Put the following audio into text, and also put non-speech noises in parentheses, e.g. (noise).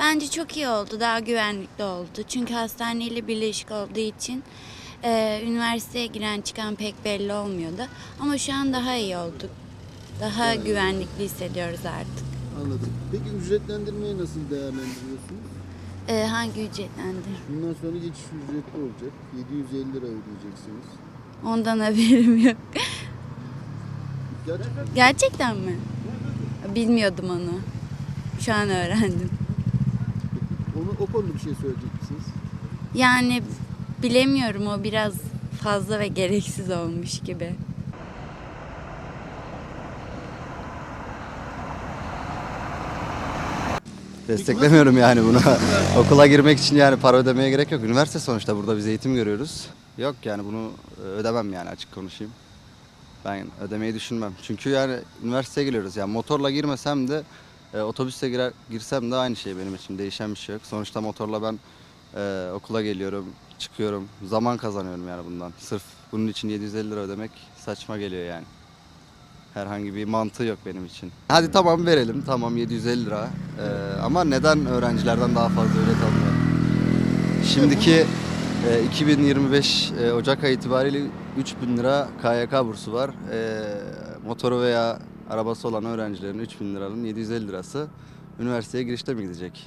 Bence çok iyi oldu, daha güvenlikli oldu. Çünkü hastaneyle birleşik olduğu için e, üniversiteye giren çıkan pek belli olmuyordu. Ama şu an daha iyi olduk. Daha güvenlikli hissediyoruz artık. Anladım. Peki ücretlendirmeyi nasıl değerlendiriyorsunuz? E, hangi ücretlendir? Bundan sonra geçiş ücretli olacak. 750 lira ödeyeceksiniz. Ondan haberim yok. Gerçekten Gerçekten mi? Bilmiyordum onu. Şu an öğrendim. onu, o konuda bir şey söyleyecek misiniz? Yani bilemiyorum o biraz fazla ve gereksiz olmuş gibi. Desteklemiyorum yani bunu. (laughs) Okula girmek için yani para ödemeye gerek yok. Üniversite sonuçta burada biz eğitim görüyoruz. Yok yani bunu ödemem yani açık konuşayım. Ben ödemeyi düşünmem. Çünkü yani üniversiteye giriyoruz. Yani motorla girmesem de e, otobüste girer, girsem de aynı şey benim için. Değişen bir şey yok. Sonuçta motorla ben e, okula geliyorum, çıkıyorum. Zaman kazanıyorum yani bundan. Sırf bunun için 750 lira ödemek saçma geliyor yani. Herhangi bir mantığı yok benim için. Hadi tamam verelim. Tamam 750 lira. Ee, ama neden öğrencilerden daha fazla ücret almıyor? Şimdiki e, 2025 e, Ocak ayı itibariyle 3000 lira KYK bursu var. E, motoru veya arabası olan öğrencilerin 3000 liranın 750 lirası üniversiteye girişte mi gidecek?